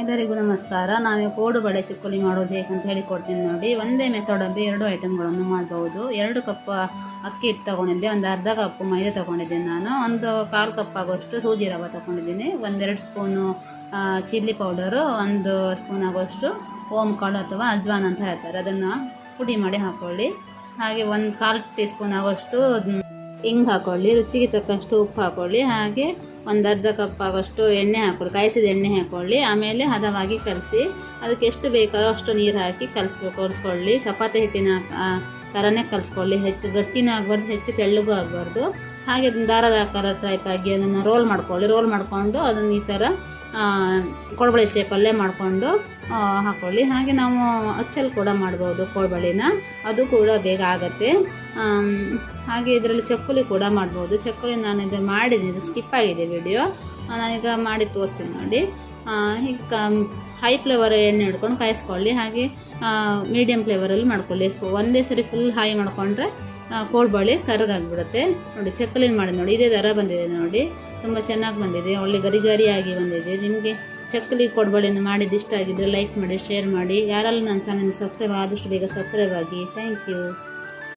ಎಲ್ಲರಿಗೂ ನಮಸ್ಕಾರ. ನಾವು ಕೋಡು ಬಳೆ ಚಿಕ್ಕುಲಿ ಮಾಡೋದು ಹೇಗಂತ ಹೇಳಿಕೊಡ್ತೀನಿ ನೋಡಿ. ಒಂದೇ ಮೆಥಡಲ್ಲಿ ಎರಡು ಐಟಮ್ಗಳನ್ನು ಮಾಡ್ಬೋದು. ಎರಡು ಕಪ್ ಅಕ್ಕಿ ಹಿಟ್ಟು ತೊಗೊಂಡಿದ್ದೆ, ಒಂದು ಅರ್ಧ ಕಪ್ ಮೈದಾ ತೊಗೊಂಡಿದ್ದೀನಿ ನಾನು, ಒಂದು ಕಾಲು ಕಪ್ ಆಗೋಷ್ಟು ಸೂಜಿ ರವೆ ತೊಗೊಂಡಿದ್ದೀನಿ, ಒಂದೆರಡು ಸ್ಪೂನು ಚಿಲ್ಲಿ ಪೌಡರು ಒಂದು ಸ್ಪೂನ್ ಆಗೋಷ್ಟು ಓಮ್ ಕಾಳು ಅಥವಾ ಅಜ್ವಾನ್ ಅಂತ ಹೇಳ್ತಾರೆ. ಅದನ್ನು ಪುಡಿ ಮಾಡಿ ಹಾಕ್ಕೊಳ್ಳಿ ಹಾಗೆ ಒಂದು ಕಾಲು ಟೀ ಸ್ಪೂನ್ ಆಗೋಷ್ಟು ಹಿಂಗೆ ಹಾಕೊಳ್ಳಿ. ರುಚಿಗೆ ತಕ್ಕಷ್ಟು ಉಪ್ಪು ಹಾಕ್ಕೊಳ್ಳಿ ಹಾಗೆ ಒಂದು ಅರ್ಧ ಕಪ್ ಆಗೋಷ್ಟು ಎಣ್ಣೆ ಹಾಕೊಳ್ಳಿ ಕಾಯಿಸಿದ ಎಣ್ಣೆ ಹಾಕೊಳ್ಳಿ ಆಮೇಲೆ ಹದವಾಗಿ ಕಲಸಿ, ಅದಕ್ಕೆ ಎಷ್ಟು ಬೇಕೋ ಅಷ್ಟು ನೀರು ಹಾಕಿ ಕಲಿಸ್ಬೇಕು ಕಲಿಸ್ಕೊಳ್ಳಿ ಚಪಾತಿ ಹಿಟ್ಟಿನ ಥರನೇ ಕಲಿಸ್ಕೊಳ್ಳಿ. ಹೆಚ್ಚು ಗಟ್ಟಿನೂ ಆಗಬಾರ್ದು, ಹೆಚ್ಚು ತೆಳ್ಳಗೂ ಆಗಬಾರ್ದು. ಹಾಗೆ ಅದನ್ನ ದಾರದ ಆಕಾರ ಟೈಪ್ ಆಗಿ ಅದನ್ನು ರೋಲ್ ಮಾಡ್ಕೊಳ್ಳಿ. ರೋಲ್ ಮಾಡಿಕೊಂಡು ಅದನ್ನು ಈ ಥರ ಕೋಳ್ಬಳಿ ಶೇಪಲ್ಲೇ ಮಾಡಿಕೊಂಡು ಹಾಕ್ಕೊಳ್ಳಿ ಹಾಗೆ ನಾವು ಅಚ್ಚಲ್ಲಿ ಕೂಡ ಮಾಡ್ಬೋದು ಕೋಳ್ಬಳಿನ. ಅದು ಕೂಡ ಬೇಗ ಆಗುತ್ತೆ. ಹಾಗೆ ಇದರಲ್ಲಿ ಚಕ್ಕುಲಿ ಕೂಡ ಮಾಡ್ಬೋದು. ಚಕ್ಕುಲಿ ನಾನು ಇದು ಮಾಡಿದ್ದೀನಿ ಸ್ಕಿಪ್ ಆಗಿದೆ ವಿಡಿಯೋ ನಾನೀಗ ಮಾಡಿ ತೋರಿಸ್ತೀನಿ ನೋಡಿ. ಹೀಗೆ ಕ ಹೈ ಫ್ಲೇವರ್ ಎಣ್ಣೆ ಹಿಡ್ಕೊಂಡು ಕಾಯಿಸ್ಕೊಳ್ಳಿ, ಹಾಗೆ ಮೀಡಿಯಮ್ ಫ್ಲೇವರಲ್ಲಿ ಮಾಡ್ಕೊಳ್ಳಿ. ಒಂದೇ ಸರಿ ಫುಲ್ ಹೈ ಮಾಡಿಕೊಂಡ್ರೆ ಕೋಳ್ಬಳಿ ಕರ್ಗಾಗ್ಬಿಡುತ್ತೆ. ನೋಡಿ ಚಕ್ಕಲಿನ ಮಾಡಿ ನೋಡಿ, ಇದೇ ದರ ಬಂದಿದೆ ನೋಡಿ. ತುಂಬ ಚೆನ್ನಾಗಿ ಬಂದಿದೆ, ಒಳ್ಳೆ ಗರಿ ಗರಿಯಾಗಿ ಬಂದಿದೆ. ನಿಮಗೆ ಚಕ್ಕಲಿ ಕೋಡ್ಬಳಿನ ಮಾಡಿದ್ದು ಇಷ್ಟ ಆಗಿದ್ದರೆ ಲೈಕ್ ಮಾಡಿ ಶೇರ್ ಮಾಡಿ. ಯಾರೆಲ್ಲ ನನ್ನ ಚಾನಲ್ ಸಬ್ಸ್ಕ್ರೈಬ್ ಆದಷ್ಟು ಬೇಗ ಸಬ್ಸ್ಕ್ರೈಬ್ ಆಗಿ. Thank you